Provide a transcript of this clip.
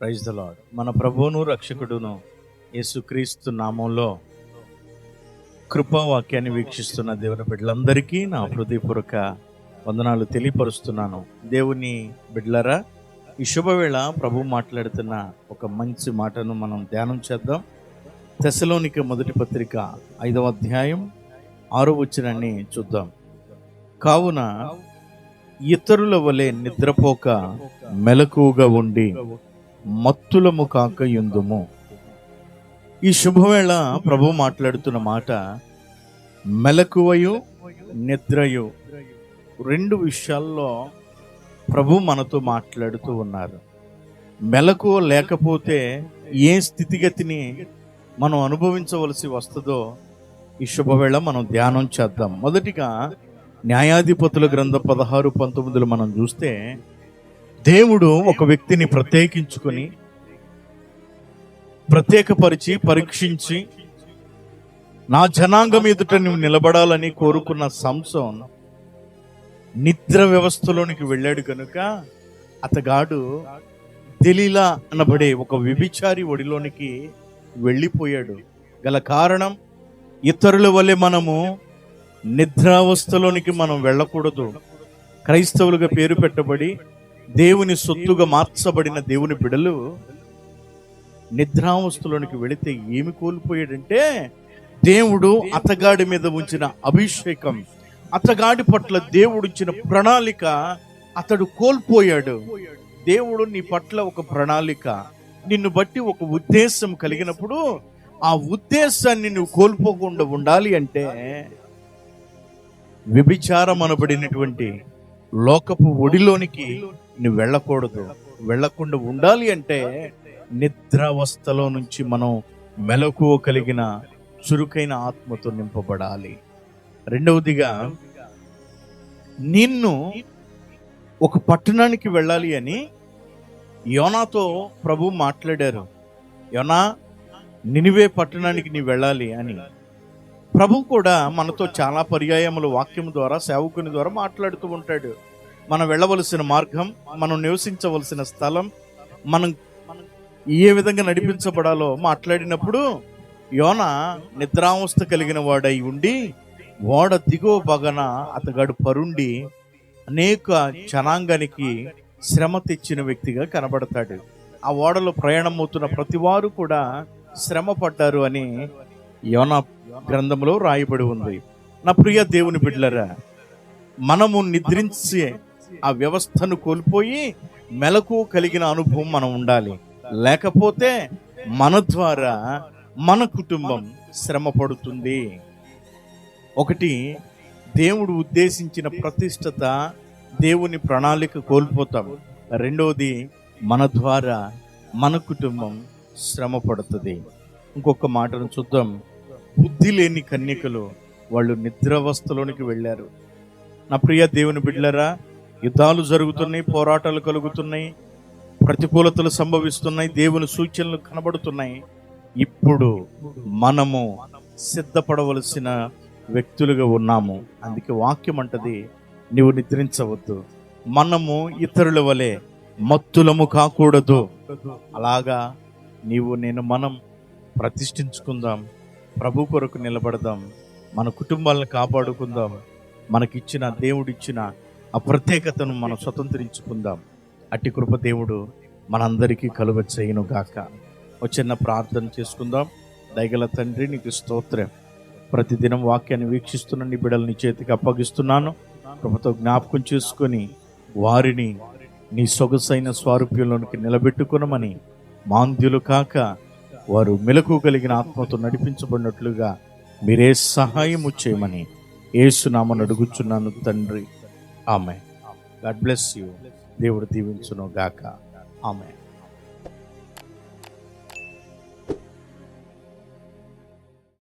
Praise the lord మన ప్రభువును రక్షకుడును యేసుక్రీస్తు నామంలో కృపావాక్యాన్ని వీక్షిస్తున్న దేవుని బిడ్డలందరికీ నా హృదయపూర్వక వందనాలు తెలియపరుస్తున్నాను. దేవుని బిడ్డలరా ఈ శుభవేళ ప్రభు మాట్లాడుతున్న ఒక మంచి మాటను మనం ధ్యానం చేద్దాం. దశలోనిక మొదటి పత్రిక ఐదవ అధ్యాయం ఆరో వచ్చినాన్ని చూద్దాం. కావున ఇతరుల వలె నిద్రపోక మెలకువగా ఉండి మత్తులము కాక ఎందుము? ఈ శుభవేళ ప్రభు మాట్లాడుతున్న మాట మెలకువయు నిద్రయు రెండు విషయాల్లో ప్రభు మనతో మాట్లాడుతూ ఉన్నారు. మెలకువ లేకపోతే ఏ స్థితిగతిని మనం అనుభవించవలసి వస్తుందో ఈ శుభవేళ మనం ధ్యానం చేద్దాం. మొదటిగా న్యాయాధిపతుల గ్రంథం పదహారు పంతొమ్మిదిలో మనం చూస్తే దేవుడు ఒక వ్యక్తిని ప్రత్యేకించుకొని ప్రత్యేకపరిచి పరీక్షించి నా జనాంగం ఎదుట నువ్వు నిలబడాలని కోరుకున్న సంసం నిద్ర వ్యవస్థలోనికి వెళ్ళాడు కనుక అతగాడు తెలిలా అనబడే ఒక వ్యభిచారి ఒడిలోనికి వెళ్ళిపోయాడు. గల కారణం ఇతరుల వలె మనము నిద్రావస్థలోనికి మనం వెళ్ళకూడదు. క్రైస్తవులుగా పేరు పెట్టబడి దేవుని సొత్తుగా మార్చబడిన దేవుని బిడలు నిద్రావస్థలోనికి వెళితే ఏమి కోల్పోయాడంటే దేవుడు అతగాడి మీద ఉంచిన అభిషేకం అతగాడి పట్ల దేవుడు ఇచ్చిన ప్రణాళిక అతడు కోల్పోయాడు. దేవుడు నీ పట్ల ఒక ప్రణాళిక నిన్ను బట్టి ఒక ఉద్దేశం కలిగినప్పుడు ఆ ఉద్దేశాన్ని నువ్వు కోల్పోకుండా ఉండాలి అంటే వ్యభిచారం అనబడినటువంటి లోకపు ఒడిలోనికి నువ్వు వెళ్ళకూడదు. వెళ్ళకుండా ఉండాలి అంటే నిద్రావస్థలో నుంచి మనం మెలకువ కలిగిన చురుకైన ఆత్మతో నింపబడాలి. రెండవదిగా నిన్ను ఒక పట్టణానికి వెళ్ళాలి అని యోనాతో ప్రభు మాట్లాడారు. యోనా నినివే పట్టణానికి నీ వెళ్ళాలి అని. ప్రభు కూడా మనతో చాలా పర్యాయములు వాక్యం ద్వారా సేవకుని ద్వారా మాట్లాడుతూ ఉంటాడు. మనం వెళ్ళవలసిన మార్గం మనం నివసించవలసిన స్థలం మనం ఏ విధంగా నడిపించబడాలో మాట్లాడినప్పుడు యోన నిద్రావస్థ కలిగిన వాడై ఉండి ఓడ దిగువ పగన అతగాడు పరుండి అనేక జనాంగానికి శ్రమ తెచ్చిన వ్యక్తిగా కనబడతాడు. ఆ ఓడలో ప్రయాణం అవుతున్న ప్రతి వారు కూడా శ్రమ పడ్డారు అని యోన గ్రంథంలో రాయబడి ఉంది. నా ప్రియ దేవుని బిడ్డలరా మనము నిద్రించే ఆ వ్యవస్థను కోల్పోయి మెలకు కలిగిన అనుభవం మనం ఉండాలి. లేకపోతే మన ద్వారా మన కుటుంబం శ్రమ పడుతుంది ఒకటి దేవుడు ఉద్దేశించిన ప్రతిష్టత దేవుని ప్రణాళిక కోల్పోతాం. రెండవది మన ద్వారా మన కుటుంబం శ్రమ పడుతుంది ఇంకొక మాటను చూద్దాం. బుద్ధి లేని కన్యకలు వాళ్ళు నిద్రావస్థలోనికి వెళ్ళారు. నా ప్రియ దేవుని బిడ్డలరా యుద్ధాలు జరుగుతున్నాయి పోరాటాలు కలుగుతున్నాయి ప్రతికూలతలు సంభవిస్తున్నాయి దేవుని సూచనలు కనబడుతున్నాయి. ఇప్పుడు మనము సిద్ధపడవలసిన వ్యక్తులుగా ఉన్నాము. అందుకే వాక్యం అంటది నీవు నిద్రించవద్దు. మనము ఇతరుల వలె మత్తులము కాకూడదు. అలాగా నీవు నేను మనం ప్రతిష్ఠించుకుందాం. ప్రభు కొరకు నిలబడదాం. మన కుటుంబాలను కాపాడుకుందాం. మనకిచ్చిన దేవుడిచ్చిన ఆ ప్రత్యేకతను మనం స్వతంత్రించుకుందాం. అట్టి కృప దేవుడు మనందరికీ కలువ చేయను గాక. ఒక చిన్న ప్రార్థన చేసుకుందాం. దయగల తండ్రి నీకు స్తోత్రం. ప్రతిదినం వాక్యాన్ని వీక్షిస్తున్న నీ బిడ్డల్ని చేతికి అప్పగిస్తున్నాను. కృపతో జ్ఞాపకం చేసుకొని వారిని నీ సొగసైన స్వారూప్యంలోనికి నిలబెట్టుకునమని మాంద్యులు కాక వారు మెలకు కలిగిన ఆత్మతో నడిపించబడినట్లుగా మీరే సహాయము చేయమని ఏసునామని అడుగుచున్నాను తండ్రి. ఆమె గాడ్ బ్లెస్ యూ. దేవుడు దీవించును గాక. ఆమె